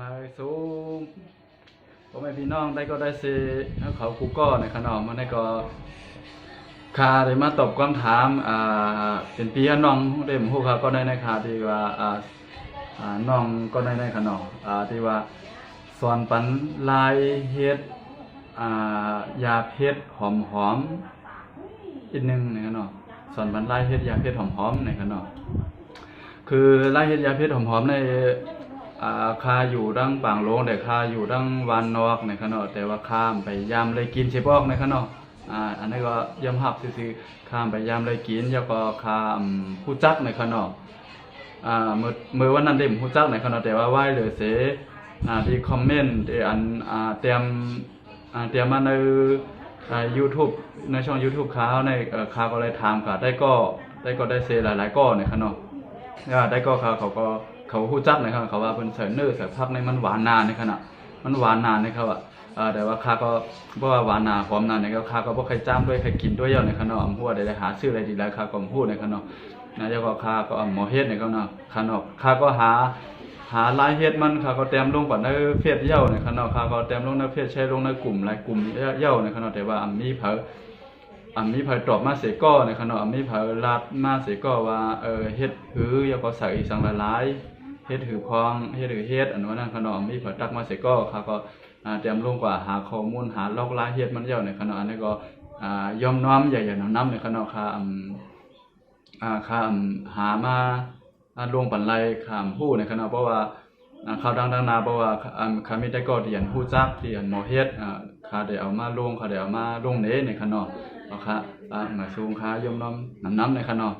มาสู่พ่อพี่น้องได้ก็ได้สิเขากูก็ในขนมมันได้ก็คาได้มาตอบคำถามอ่าเป็นพี่น้องได้หมู่เขาก็ได้ในคาที่ว่าอ่าอ่าน้องก็ได้ในขนมอ่าที่ว่าสอนปันลายเฮ็ดอ่ายาเพชรหอมหอมอีกหนึงในขนมสอนปันลายเฮ็ดยาเพชรหอมหอมในขนมคือไล่เฮ็ดยาเพชรหอมๆใน คาอยู่ดังปางโลงแต่คาอยู่ดังวานนอกในขณะแต่ว่าข้ามไปยามเลยกินใช่ปอกในขณะอ่าอันนี้ก็ยำหับซื่อข้ามไปยามเลยกินแล้วก็คามผู้จักในขณะอ่ามื้อมื้อวันนั้นเด้มผู้จักในขณะแต่ว่าไหวเหลือเสอ่าที่คอมเมนต์ที่อันอ่าเตรียมอ่าเตรียมมาในอ่า YouTube ในช่อง YouTube เขาในเอ่อเขาก็เลยถามก็ได้ก็ได้ก็ได้เซหลายๆก็ในขณะได้ก็เขาเขาก็ เขาฮู้จักนะครับเขาว่าเพิ่นใส่เนื้อใส่ผักในมันหวานนานในขณะมันหวานนานนะครับอะแต่ว่าข้าก็บ่ว่าหวานนาหอมนานนะครับข้าก็บ่เคยจ้ามด้วยเคยกินด้วยเยอะในขณะอำหัวได้ได้หาซื้ออะไรดีแล้วข้าก็พูดในขณะนะแล้วก็ข้าก็หมอเฮ็ดในขณะขณะข้าก็หาหาลายเฮ็ดมันข้าก็แต้มลงก่อนในเฟซเย้าในขณะข้าก็แต้มลงในเฟซแชร์ลงในกลุ่มหลายกลุ่มเย้าในขณะแต่ว่าอันมีเผออันมีเผยตอบมาเสก็ในขณะอันมีเผยรับมาเสก็ว่าเออเฮ็ดหืออยาก็ใส่สังละลาย เฮ็ดหือพองเฮ็ดหือเฮ็ดอันว่านั้นขณะอันมีเผยตักมาเสยก็เขาก็อ่าเตรียมลงกว่าหาข้อมูลหาลอกลาเฮ็ดมันเยอะในขณะอันนี้ก็ยอมน้อมใหญ่ๆน้ำในขณะค่าอืมอ่าค่าอืมหามาลงปันไลขามผู้ในขณะเพราะว่าอ่าข่าวดังๆนาเพราะว่าอ่าคามีแต่ก็เรียนฮู้จักที่อันหมอเฮ็ดอ่าค่าได้เอามาลงค่าได้เอามาลงเนในขณะเอาค่ะอ่ามาสูงค่ะยมน้อมน้ำน้ำในขนอ